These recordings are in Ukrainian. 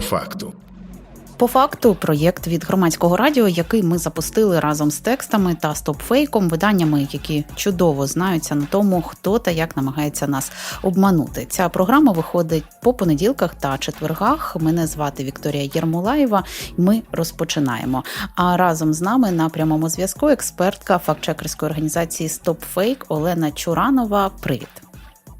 Факту. По факту, проєкт від громадського радіо, який ми запустили разом з текстами та стопфейком, виданнями, які чудово знаються на тому, хто та як намагається нас обманути. Ця програма виходить по понеділках та четвергах. Мене звати Вікторія Єрмолаєва. Ми розпочинаємо. А разом з нами на прямому зв'язку експертка фактчекерської організації StopFake Олена Чуранова. Привіт.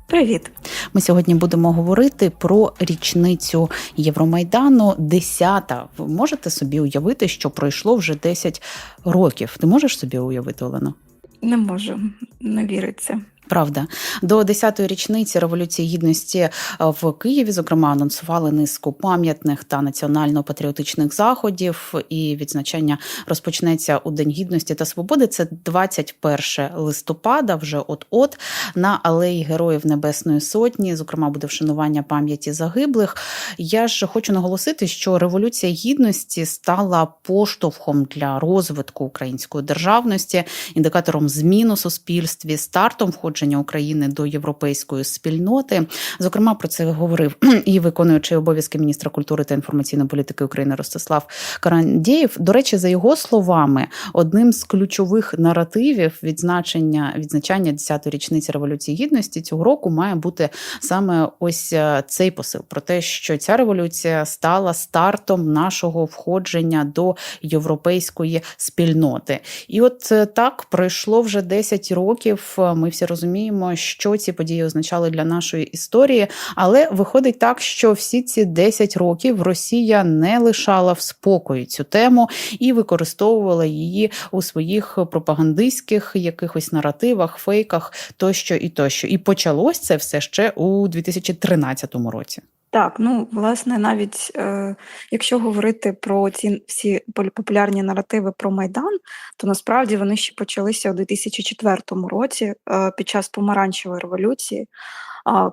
Привіт, ми сьогодні будемо говорити про річницю Євромайдану. Десята. Ви можете собі уявити, що пройшло вже 10 років. Ти можеш собі уявити, Олено? Не можу, не віриться. Правда, до 10-ї річниці революції гідності в Києві, зокрема, анонсували низку пам'ятних та національно-патріотичних заходів. І відзначання розпочнеться у День гідності та свободи. Це 21 листопада. Вже от от на алеї Героїв Небесної Сотні, зокрема, буде вшанування пам'яті загиблих. Я ж хочу наголосити, що революція гідності стала поштовхом для розвитку української державності, індикатором змін у суспільстві, стартом входження України до європейської спільноти. Зокрема, про це говорив і виконуючий обов'язки міністра культури та інформаційної політики України Ростислав Карандєєв. До речі, за його словами, одним з ключових наративів відзначення відзначання 10-ї річниці революції гідності цього року має бути саме ось е, цей посил про те, що ця революція стала стартом нашого входження до європейської спільноти. І от е, так пройшло вже 10 років. Ми всі розуміємо, що ці події означали для нашої історії, але виходить так, що всі ці 10 років Росія не лишала в спокої цю тему і використовувала її у своїх пропагандистських якихось наративах, фейках тощо і тощо. І почалось це все ще у 2013 році. Так, ну власне, навіть е, якщо говорити про ці всі популярні наративи про Майдан, то насправді вони ще почалися у 2004 році е, під час помаранчевої революції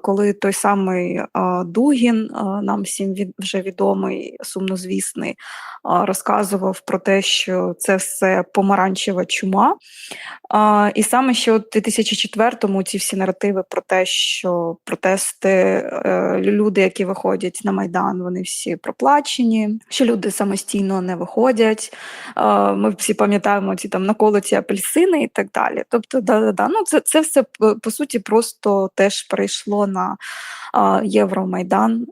коли той самий Дугін, нам всім вже відомий, сумнозвісний, розказував про те, що це все помаранчева чума. І саме ще у 2004-му ці всі наративи про те, що протести е, люди, які виходять на Майдан, вони всі проплачені, що люди самостійно не виходять. Ми всі пам'ятаємо ці там наколоті апельсини і так далі. Тобто, да-да-да, ну це це все по суті просто теж перейшло йшло на Євромайдан.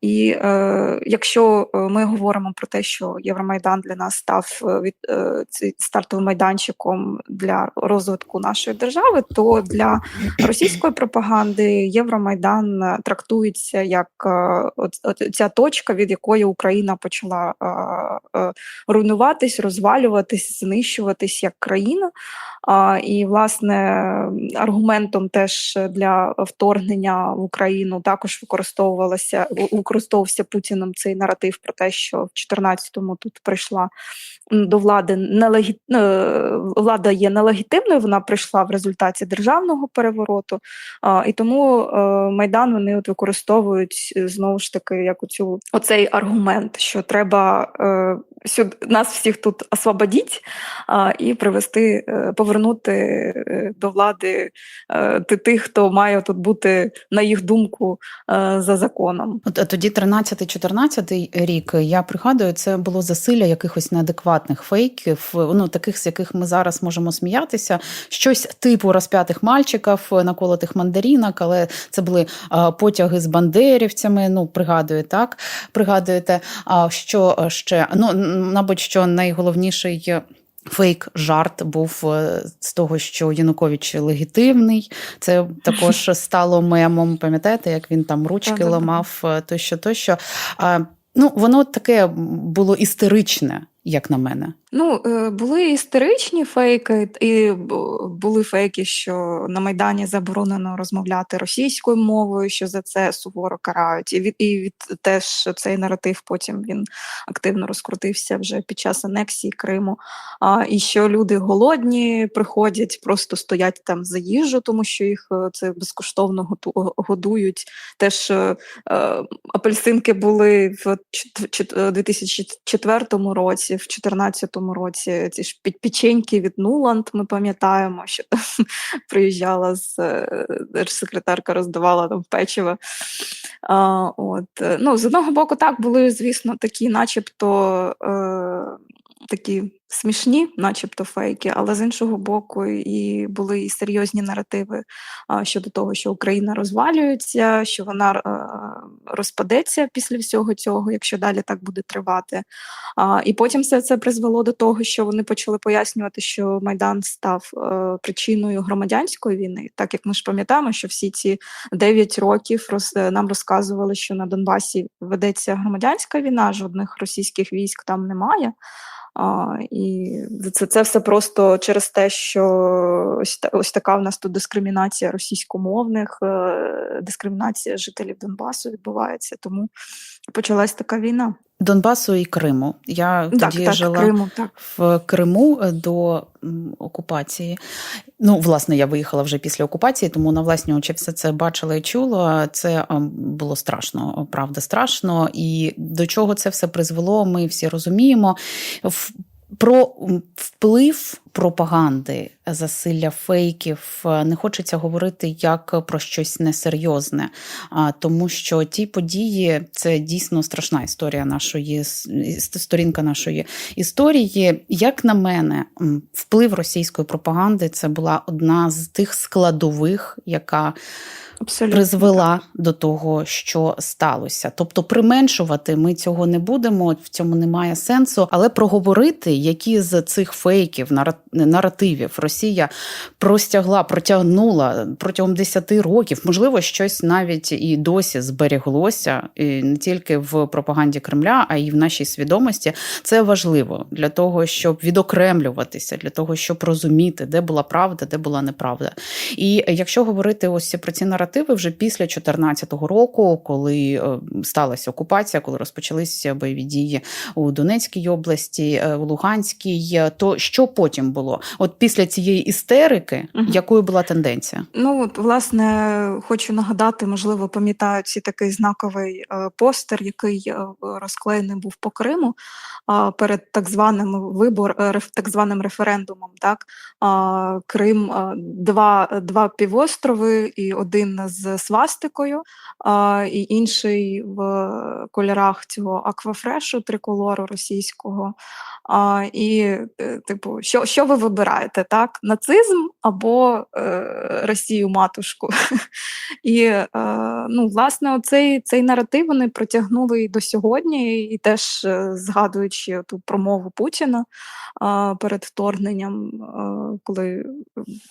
І е, якщо е, ми говоримо про те, що Євромайдан для нас став е, від стартовим майданчиком для розвитку нашої держави, то для російської пропаганди Євромайдан трактується як ця точка, від якої Україна почала руйнуватись, розвалюватись, знищуватись як країна. І, власне, аргументом теж для вторгнення в Україну також використовувалося використовувався Путіним цей наратив про те, що в 2014-му тут прийшла до влади нелегі... Е, влада є нелегітимною. Вона прийшла в результаті державного перевороту, і тому е, майдан вони от використовують е, знову ж таки як оцю оцей аргумент, що треба сюди нас всіх тут освободіть і привести, повернути до влади тих, хто має тут бути на їх думку за законом. От тоді 13-14 рік я пригадую, це було засилля якихось неадекватних фейків, ну таких, з яких ми зараз можемо сміятися, щось типу розп'ятих мальчиків, наколотих мандарінок, але це були потяги з бандерівцями. Ну, пригадую, так пригадуєте, а що ще ну, мабуть, що найголовніший. Фейк жарт був е, з того, що Янукович легітимний. Це також стало мемом. Пам'ятаєте, як він там ручки ламав е, тощо, тощо. Ну, воно таке було істеричне як на мене. Ну, е, були історичні фейки, і були фейки, що на Майдані заборонено розмовляти російською мовою, що за це суворо карають. І від і від теж цей наратив потім він активно розкрутився вже під час анексії Криму. А, І що люди голодні приходять, просто стоять там за їжу, тому що їх е, це безкоштовно годують. Теж е, е, апельсинки були в 2004 році році, в 2014 році ці ж печеньки від Нуланд. Ми пам'ятаємо, що приїжджала з е, держсекретарка, роздавала там печиво. А, от. е, Ну, з одного боку, так були, звісно, такі, начебто. Е, Такі смішні, начебто фейки, але з іншого боку, і були і серйозні наративи щодо того, що Україна розвалюється, що вона е, розпадеться після всього цього, якщо далі так буде тривати. І потім все це призвело до того, що вони почали пояснювати, що Майдан став е, причиною громадянської війни, так як ми ж пам'ятаємо, що всі ці 9 років роз, е, нам розказували, що на Донбасі ведеться громадянська війна, жодних російських військ там немає. А, і це, це все просто через те, що ось, ось така в нас тут дискримінація російськомовних, е, дискримінація жителів Донбасу відбувається. Тому почалась така війна. Донбасу і Криму. Я Так, тоді так, жила Криму, так. в Криму е, до окупації. Ну, власне, я виїхала вже після окупації, тому на власні очі все це бачила і чула. Це було страшно, правда, страшно. І до чого це все призвело, ми всі розуміємо. Про вплив пропаганди, засилля фейків не хочеться говорити як про щось несерйозне, тому що ті події це дійсно страшна історія нашої сторінка нашої історії. Як на мене, вплив російської пропаганди це була одна з тих складових, яка Абсолютно. призвела до того, що сталося. Тобто, применшувати ми цього не будемо, в цьому немає сенсу. Але проговорити, які з цих фейків, нара- наративів Росія простягла, протягнула протягом 10 років, можливо, щось навіть і досі збереглося, і не тільки в пропаганді Кремля, а й в нашій свідомості. Це важливо для того, щоб відокремлюватися, для того, щоб розуміти, де була правда, де була неправда. І якщо говорити ось про ці наративи вже після 2014 року, коли е, сталася окупація, коли розпочалися бойові дії у Донецькій області, е, у Луганській, е, то що потім було? От після цієї істерики, Мгм. якою була тенденція? Ну, от, власне, хочу нагадати, можливо, пам'ятають ці такий знаковий е, постер, який е, розклеєний був по Криму перед так званим вибор, е, так званим референдумом. Так? Крим два, два півострови і один з свастикою, і інший в кольорах цього аквафрешу триколору російського. І, е, типу, що, що ви вибираєте? Так? Нацизм або е, Росію матушку? І е, ну, власне, оцей цей наратив вони протягнули і до сьогодні, і теж е, згадуючи ту промову Путіна е, перед вторгненням, е, коли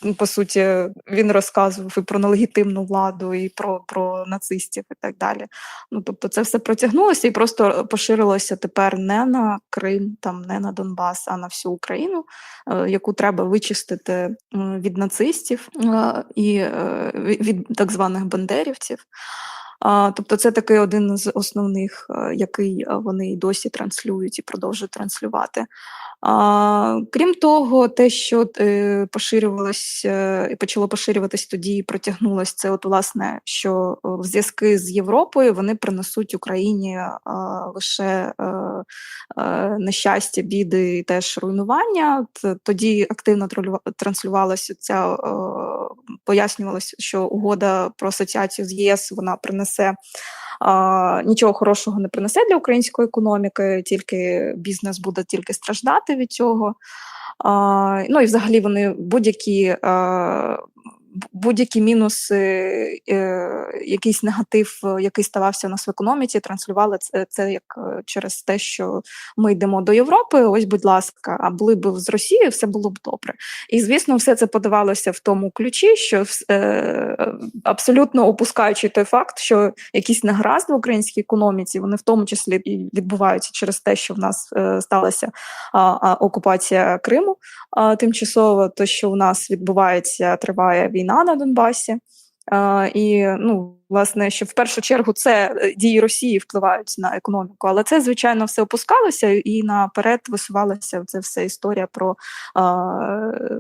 ну, по суті він розказував і про нелегітимну владу, і про, про нацистів, і так далі. Ну тобто, це все протягнулося і просто поширилося тепер не на Крим, там не на Донбас, а на всю Україну, е, яку треба вичистити е, від нацистів е, і е, від так званих бандерівців. Тобто це такий один з основних, який вони й досі транслюють і продовжують транслювати. А, Крім того, те, що е, поширювалось е, і почало поширюватись тоді і протягнулось, це от власне, що е, в зв'язки з Європою вони принесуть Україні е, лише е, е, нещастя, біди і теж руйнування. Тоді активно транслювалася ця, е, пояснювалося, що угода про асоціацію з ЄС вона принесе. А, нічого хорошого не принесе для української економіки, тільки бізнес буде тільки страждати від цього. А, ну і взагалі вони будь-які, б- будь-які мінуси, е, якийсь негатив, е, який ставався у нас в економіці, транслювали це, це як е, через те, що ми йдемо до Європи. Ось, будь ласка, а були б з Росією, все було б добре. І звісно, все це подавалося в тому ключі, що абсолютно опускаючи той факт, що якісь негаразди в українській економіці, вони в тому числі і відбуваються через те, що в нас сталася окупація Криму тимчасово, то що у нас відбувається, триває війна на Донбасі. А, і ну, власне, що в першу чергу це е, дії Росії впливають на економіку, але це звичайно все опускалося і наперед висувалася це все історія про е,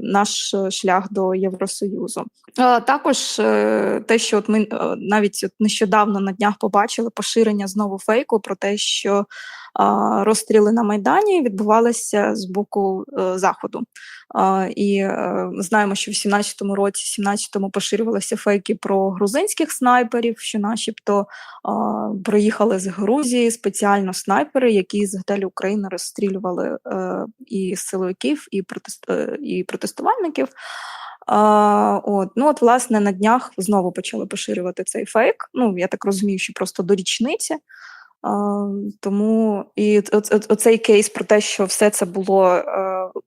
наш шлях до Євросоюзу. Е, також е, те, що от ми е, навіть от нещодавно на днях побачили поширення знову фейку про те, що розстріли на Майдані відбувалися з боку е, Заходу. А, і е, знаємо, що в 17-му році, 17-му поширювалися фейки про грузинських снайперів, що начебто а, приїхали з Грузії спеціально снайпери, які з готелю України розстрілювали е, і силовиків, і, протест, е, і протестувальників. А, от, ну от, власне, на днях знову почали поширювати цей фейк. Ну, я так розумію, що просто до річниці. Тому і оцей кейс про те, що все це було е,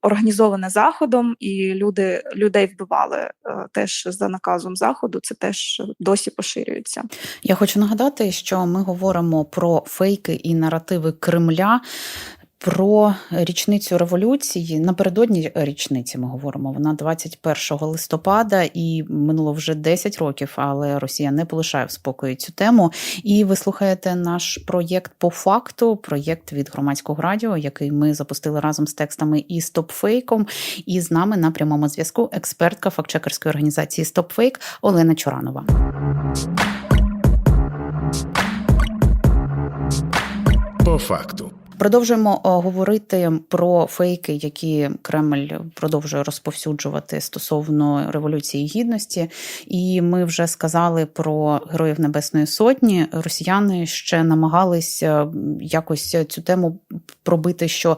організоване заходом, і люди людей вбивали е, теж за наказом заходу. Це теж досі поширюється. Я хочу нагадати, що ми говоримо про фейки і наративи Кремля. Про річницю революції напередодні річниці ми говоримо. Вона 21 листопада, і минуло вже 10 років, але Росія не полишає в спокої цю тему. І ви слухаєте наш проєкт по факту, проєкт від громадського радіо, який ми запустили разом з текстами і стопфейком. І з нами на прямому зв'язку експертка фактчекерської організації Стопфейк Олена Чоранова. По факту. Продовжуємо говорити про фейки, які Кремль продовжує розповсюджувати стосовно революції гідності. І ми вже сказали про героїв Небесної Сотні. Росіяни ще намагалися якось цю тему пробити, що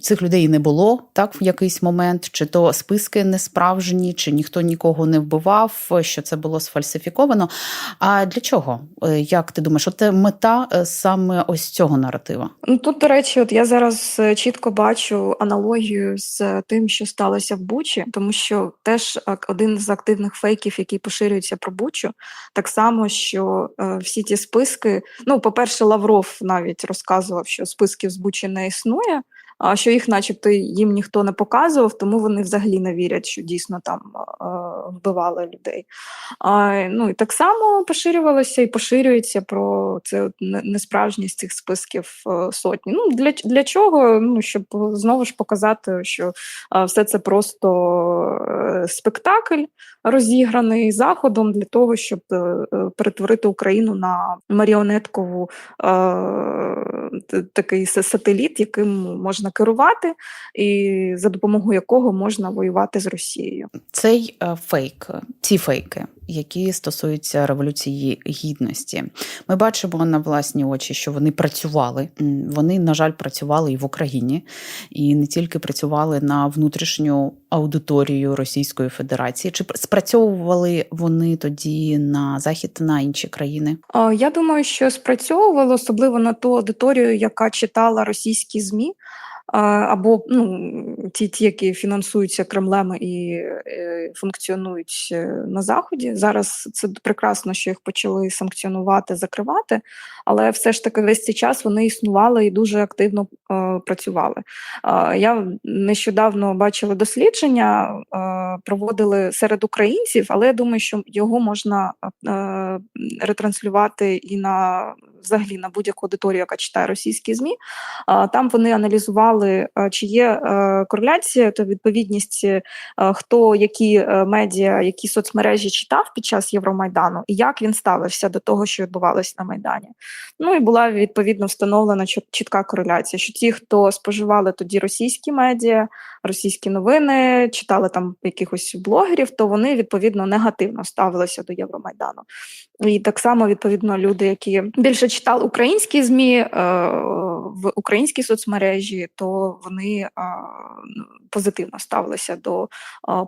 цих людей не було так в якийсь момент, чи то списки не справжні, чи ніхто нікого не вбивав, що це було сфальсифіковано. А для чого? Е, Як ти думаєш, от е, мета е, саме ось цього наратива? Ну тут, до речі, от я зараз е, чітко бачу аналогію з тим, що сталося в Бучі, тому що теж ак- один з активних фейків, який поширюється про Бучу, так само, що е, всі ті списки. Ну, по-перше, Лавров навіть розказував, що списків з Бучі не існує. Що їх, начебто, їм ніхто не показував, тому вони взагалі не вірять, що дійсно там е, вбивали людей. Ну і так само поширювалося і поширюється про це несправжність цих списків е, сотні. Ну для, для чого? Ну щоб знову ж показати, що все це просто е, спектакль розіграний заходом для того, щоб е, е, перетворити Україну на маріонеткову е, такий сателіт, яким можна керувати, і за допомогою якого можна воювати з Росією. Цей е, фейк, ці фейки, які стосуються революції гідності, ми бачимо на власні очі, що вони працювали. Вони, на жаль, працювали і в Україні, і не тільки працювали на внутрішню аудиторію Російської Федерації. Чи спрацьовували вони тоді на захід на інші країни? Я думаю, що спрацьовувало особливо на ту аудиторію, яка читала російські ЗМІ. Або ну, ті, ті, які фінансуються Кремлем і е, функціонують е, на Заході. Зараз це прекрасно, що їх почали санкціонувати, закривати, але все ж таки весь цей час вони існували і дуже активно е, працювали. Я нещодавно бачила дослідження, проводили серед українців, але я думаю, що його можна ретранслювати і на взагалі на будь-яку аудиторію, яка читає російські змі. Там вони аналізували, чи є е, кореляція та відповідність, е, хто які е, медіа, які соцмережі читав під час Євромайдану, і як він ставився до того, що відбувалося на Майдані. Ну і була відповідно встановлена чітка кореляція, що ті, хто споживали тоді російські медіа, російські новини, читали там якихось блогерів, то вони відповідно негативно ставилися до Євромайдану. І так само, відповідно, люди, які більше читали українські змі в українській соцмережі, то вони е, позитивно ставилися до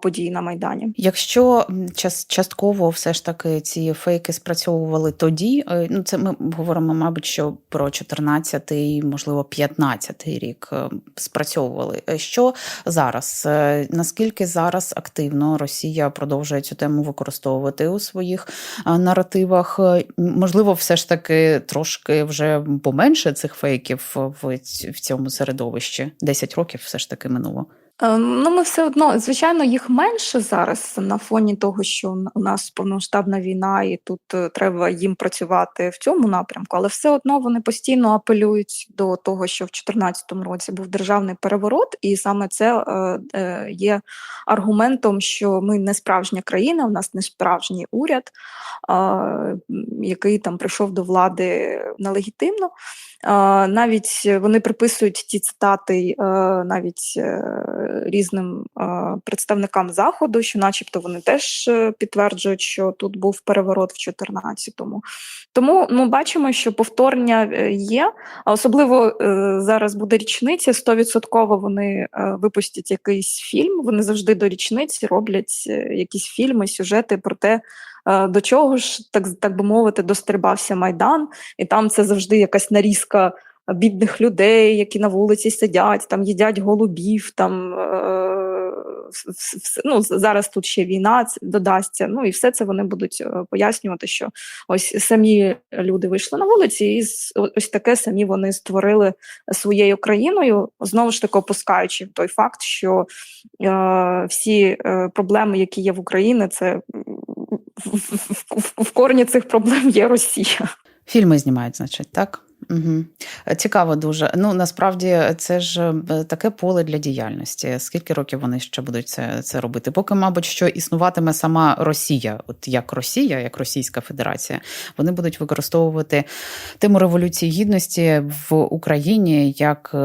подій на майдані. Якщо час, частково все ж таки ці фейки спрацьовували тоді, е, ну це ми говоримо, мабуть, що про 14-й, можливо, 15-й рік е, спрацьовували. Е, Що зараз? Наскільки зараз активно Росія продовжує цю тему використовувати у своїх наративах? Можливо, все ж таки трошки вже поменше цих фейків в, в цьому середовищі. 10 років все ж таки минуло. Е, Ну, ми все одно, звичайно, їх менше зараз на фоні того, що у нас повномасштабна війна, і тут е, треба їм працювати в цьому напрямку, але все одно вони постійно апелюють до того, що в 2014 році був державний переворот, і саме це е, е, є аргументом, що ми не справжня країна, у нас не справжній уряд, який там прийшов до влади нелегітимно. Навіть вони приписують ті цитати навіть різним представникам заходу, що, начебто, вони теж е, підтверджують, що тут був переворот в 14-му. Тому ми бачимо, що повторення е, є, а особливо е, зараз буде річниця. 100% вони випустять якийсь фільм. Вони завжди до річниці роблять якісь фільми, сюжети про те. До чого ж так так би мовити, дострибався майдан, і там це завжди якась нарізка бідних людей, які на вулиці сидять, там їдять голубів, там е, ну, зараз тут ще війна додасться. Ну і все це вони будуть е, пояснювати, що ось самі люди вийшли на вулиці, і ось таке самі вони створили своєю країною, знову ж таки опускаючи той факт, що е, всі е, проблеми, які є в Україні, це в, в, в, в корні цих проблем є Росія. Фільми знімають, значить, так? Угу. Цікаво дуже. Ну насправді це ж е, таке поле для діяльності. Скільки років вони ще будуть це, це робити? Поки, мабуть, що існуватиме сама Росія, от як Росія, як Російська Федерація, вони будуть використовувати тему революції гідності в Україні як.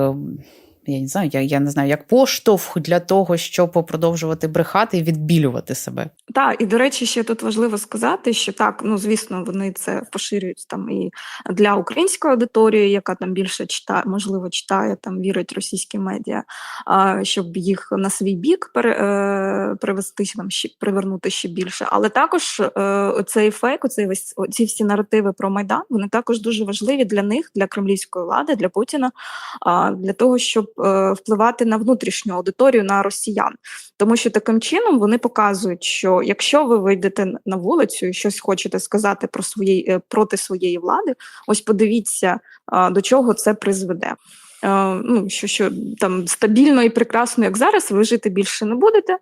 Я не знаю, я, я не знаю, як поштовх для того, щоб продовжувати брехати і відбілювати себе. Так, і до речі, ще тут важливо сказати, що так, ну звісно, вони це поширюють там і для української аудиторії, яка там більше читає, можливо, читає там, вірить російські медіа, щоб їх на свій бік е, привести там ще привернути ще більше. Але також е, цей фейк, оцей весь ці всі наративи про майдан, вони також дуже важливі для них, для кремлівської влади, для Путіна, а, для того, щоб впливати на внутрішню аудиторію, на росіян. Тому що таким чином вони показують, що якщо ви вийдете на вулицю і щось хочете сказати про свої е, проти своєї влади, ось подивіться, до чого це призведе. Е, Ну, що, що там стабільно і прекрасно, як зараз, ви жити більше не будете.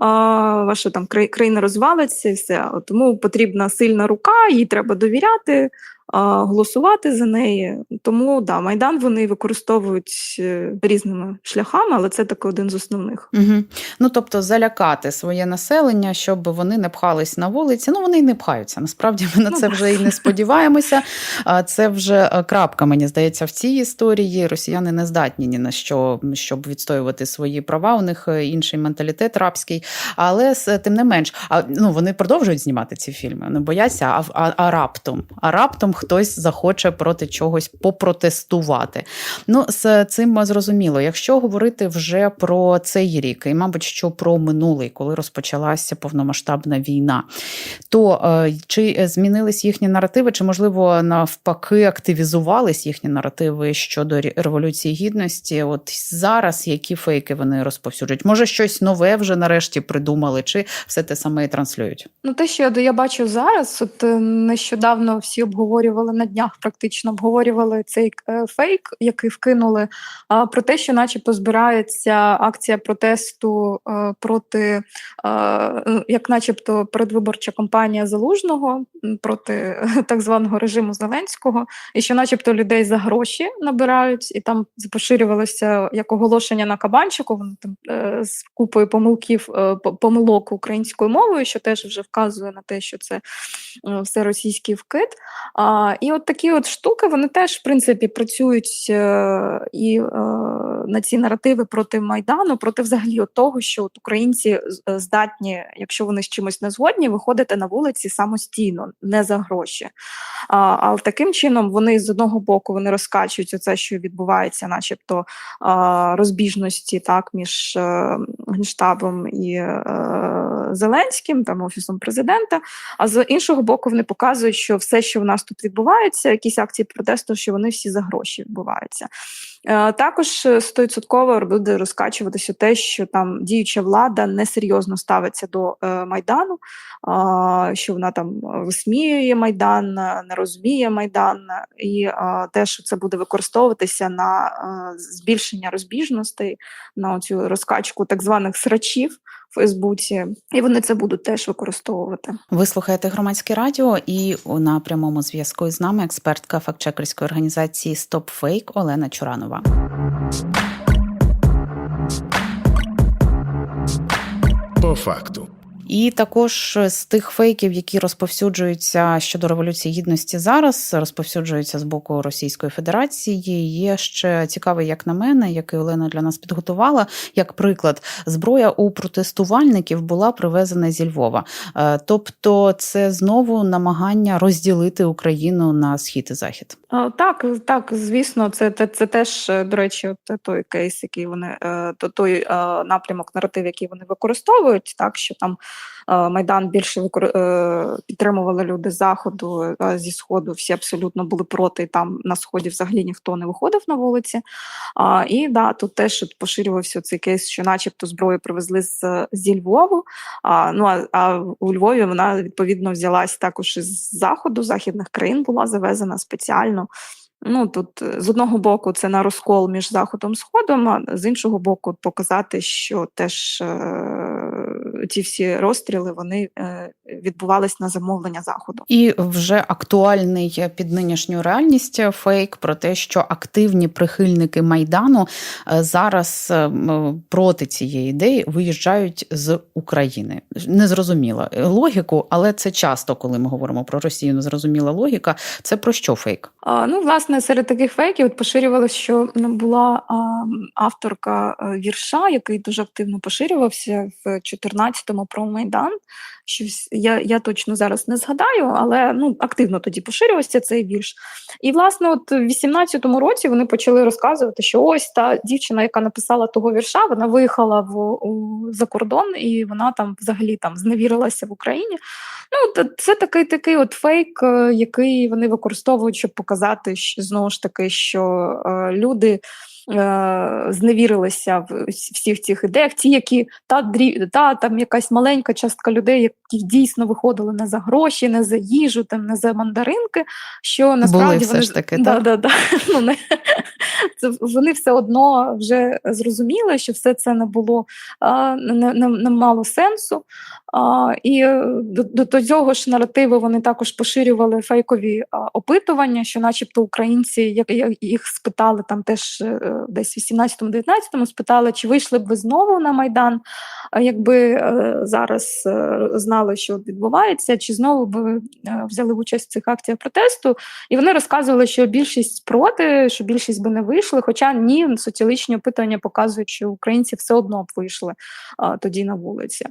Ваша там країна розвалиться і все. Тому потрібна сильна рука, їй треба довіряти, голосувати за неї. Тому да, майдан вони використовують е, різними шляхами, але це такий один з основних. Угу. Ну тобто залякати своє населення, щоб вони не пхались на вулиці. Ну вони й не пхаються. Насправді ми на Ну, це вже і не сподіваємося. Це вже е, крапка, мені здається, в цій історії. Росіяни не здатні ні на що, щоб відстоювати свої права. У них е, інший менталітет рабський. Але тим не менш, а ну вони продовжують знімати ці фільми. Не бояться, а, а, а раптом, а раптом хтось захоче проти чогось попротестувати. Ну, з цим зрозуміло. Якщо говорити вже про цей рік, і, мабуть, що про минулий, коли розпочалася повномасштабна війна, то е, чи змінились їхні наративи, чи можливо навпаки активізувались їхні наративи щодо революції гідності? От зараз які фейки вони розповсюджують? Може, щось нове вже нарешті придумали, чи все те саме і транслюють? Ну, те, що я, бачу зараз, от е, нещодавно всі обговорювали на днях, практично обговорювали цей е, фейк, який вкинули, про те, що, начебто, збирається акція протесту е, проти, е, як, начебто, передвиборча кампанія залужного проти так званого режиму Зеленського, і що, начебто, людей за гроші набирають, і там поширювалося як оголошення на кабанчику. Вони там з купою помилків помилок українською мовою, що теж вже вказує на те, що це все російський вкид. І от такі от штуки вони теж в принципі працюють е, і е, на ці наративи проти майдану, проти взагалі от того, що от українці е, здатні, якщо вони з чимось не згодні, виходити на вулиці самостійно, не за гроші. А, а таким чином вони з одного боку вони розкачують оце, що відбувається, начебто а, розбіжності так між е, генштабом і е, Зеленським, там офісом президента. А з іншого боку, вони показують, що все, що в нас тут відбувається, якісь акції протесту, що вони всі за гроші відбуваються. Е, Також е, стовідсотково буде розкачуватися те, що там діюча влада несерйозно ставиться до е, майдану, що вона там висміює майдан, е, не розуміє майдан, і е, те, що це буде використовуватися на е, збільшення розбіжностей, на цю розкачку так званих срачів Фейсбуці, і вони це будуть теж використовувати. Ви слухаєте громадське радіо, і на прямому зв'язку з нами експертка фактчекерської організації Stop Fake Олена Чуранова. По факту. І також з тих фейків, які розповсюджуються щодо революції гідності зараз, розповсюджуються з боку Російської Федерації. Є ще цікавий, як на мене, який Олена для нас підготувала. Як приклад, зброя у протестувальників була привезена зі Львова. Е, Тобто, це знову намагання розділити Україну на схід і захід. Так, так, звісно, це, це, це теж, е, до речі, от той кейс, який вони е, то той е, напрямок, наратив, який вони використовують, так що там е, майдан більше викор- е, підтримували люди з заходу, зі сходу всі абсолютно були проти. і Там на сході взагалі ніхто не виходив на вулиці. І да, тут теж поширювався цей кейс, що, начебто, зброю привезли з зі Львову. А, ну а, у Львові вона відповідно взялась також із заходу, західних країн була завезена спеціально. Ну тут е, з одного боку це на розкол між заходом і сходом, а з іншого боку, показати, що теж е, ті всі розстріли вони е, відбувались на замовлення заходу. І вже актуальний під нинішню реальність фейк про те, що активні прихильники майдану е, зараз е, проти цієї ідеї виїжджають з України. Незрозуміла логіку, але це часто, коли ми говоримо про Росію, незрозуміла логіка. Це про що фейк? А, ну, власне, серед таких фейків поширювалося, що була а, авторка вірша, який дуже активно поширювався в 14-му про Майдан. Щось я, я точно зараз не згадаю, але ну, активно тоді поширювався цей вірш. І, власне, от в 18-му році вони почали розказувати, що ось та дівчина, яка написала того вірша, вона виїхала в у, за кордон і вона там взагалі там зневірилася в Україні. Ну, це такий такий от фейк, е, який вони використовують, щоб показати що, знову ж таки, що е, люди. Е, Зневірилися в всіх цих ідеях, ті, які та дрі, та там якась маленька частка людей, які дійсно виходили не за гроші, не за їжу, там не за мандаринки. Що насправді все вони ж таки, да, так? да, да. Ну, не, це вони все одно вже зрозуміли, що все це не було а, не, не, не мало сенсу. А, і е, до, до, цього ж наративу вони також поширювали фейкові а, опитування, що, начебто, українці, як, як їх спитали там теж е, десь в 18-19 спитали, чи вийшли б ви знову на майдан, якби е, зараз е, знали, що відбувається, чи знову б е, взяли участь в цих акціях протесту. І вони розказували, що більшість проти, що більшість би не вийшли. Хоча ні, соціологічні опитування показують, що українці все одно б вийшли тоді на вулиці.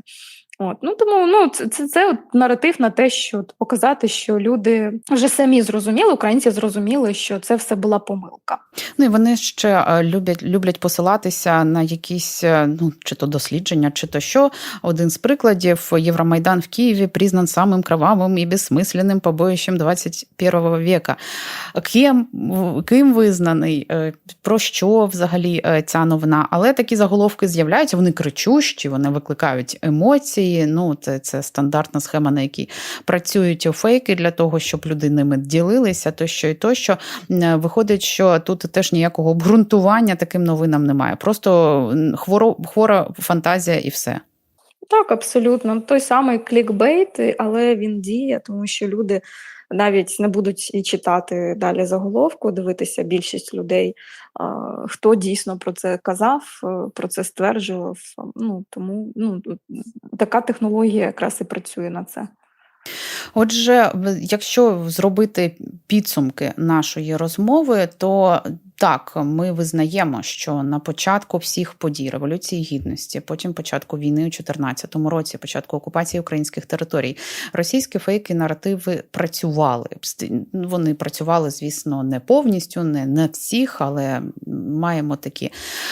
От, ну тому ну це, це, це от наратив на те, що от, показати, що люди вже самі зрозуміли, українці зрозуміли, що це все була помилка. Ну і вони ще е, люблять люблять посилатися на якісь е, ну чи то дослідження, чи то що. Один з прикладів Євромайдан в Києві признан самим кровавим і безсмисленним побоїщем 21 века. Ким, ким визнаний, Е, про що взагалі ця новина? Але такі заголовки з'являються, вони кричущі, вони викликають емоції. Ну, це, це стандартна схема, на якій працюють фейки для того, щоб люди ними ділилися, тощо і тощо. Е, Виходить, що тут теж ніякого обґрунтування таким новинам немає. Просто хворо, хвора фантазія і все. Так, абсолютно. Той самий клікбейт, але він діє, тому що люди навіть не будуть і читати далі заголовку, дивитися більшість людей, хто дійсно про це казав, е, про це стверджував. Ну тому ну така технологія якраз і працює на це. Отже, якщо зробити підсумки нашої розмови, то так, ми визнаємо, що на початку всіх подій Революції Гідності, потім початку війни у 2014 році, початку окупації українських територій, російські фейки наративи працювали. Вони працювали, звісно, не повністю, не, не всіх, але маємо такі е,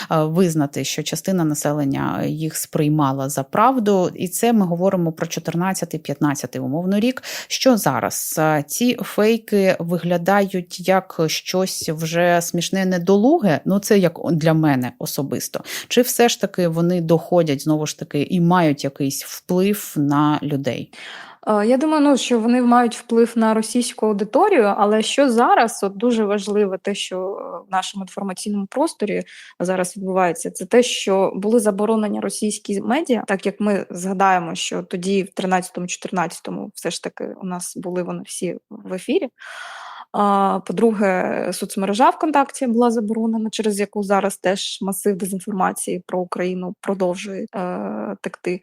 визнати, що частина населення їх сприймала за правду, і це ми говоримо про 14-15 умовно рік. Що зараз Е, ці фейки виглядають як щось вже смішне смішне недолуге, ну це як для мене особисто. Чи все ж таки вони доходять знову ж таки і мають якийсь вплив на людей? Е, Я думаю, ну що вони мають вплив на російську аудиторію, але що зараз от дуже важливо, те, що е, в нашому інформаційному просторі зараз відбувається, це те, що були заборонені російські медіа, так як ми згадаємо, що тоді, в 13-14, все ж таки у нас були вони всі в ефірі. По-друге, соцмережа ВКонтакті була заборонена, через яку зараз теж масив дезінформації про Україну продовжує е, текти.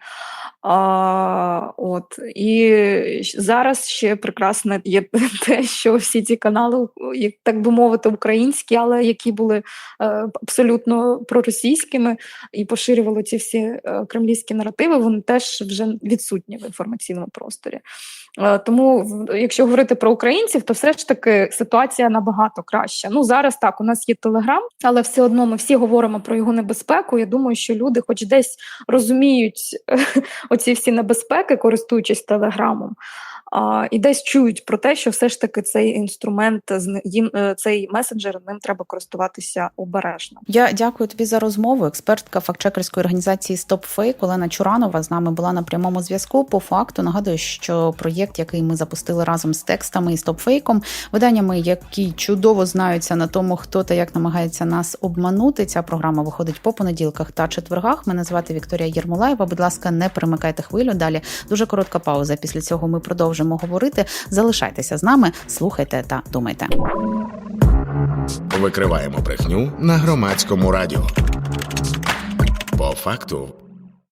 От і зараз ще прекрасне є те, що всі ці канали, так би мовити, українські, але які були е, абсолютно проросійськими і поширювали ці всі е, кремлівські наративи, вони теж вже відсутні в інформаційному просторі. Е, Тому, якщо говорити про українців, то все ж таки ситуація набагато краща. Ну зараз так, у нас є телеграм, але все одно ми всі говоримо про його небезпеку. Я думаю, що люди, хоч десь розуміють оці всі небезпеки, користуючись телеграмом. А, і десь чують про те, що все ж таки цей інструмент їм е, цей месенджер ним треба користуватися обережно. Я дякую тобі за розмову. Експертка фактчекерської організації StopFake Олена Чуранова з нами була на прямому зв'язку. По факту нагадую, що проєкт, який ми запустили разом з текстами і StopFake, виданнями, які чудово знаються на тому, хто та як намагається нас обманути. Ця програма виходить по понеділках та четвергах. Мене звати Вікторія Єрмолаєва. Будь ласка, не перемикайте хвилю. Далі дуже коротка пауза. Після цього ми продовжимо говорити. Залишайтеся з нами, слухайте та думайте. Викриваємо брехню на громадському радіо. По факту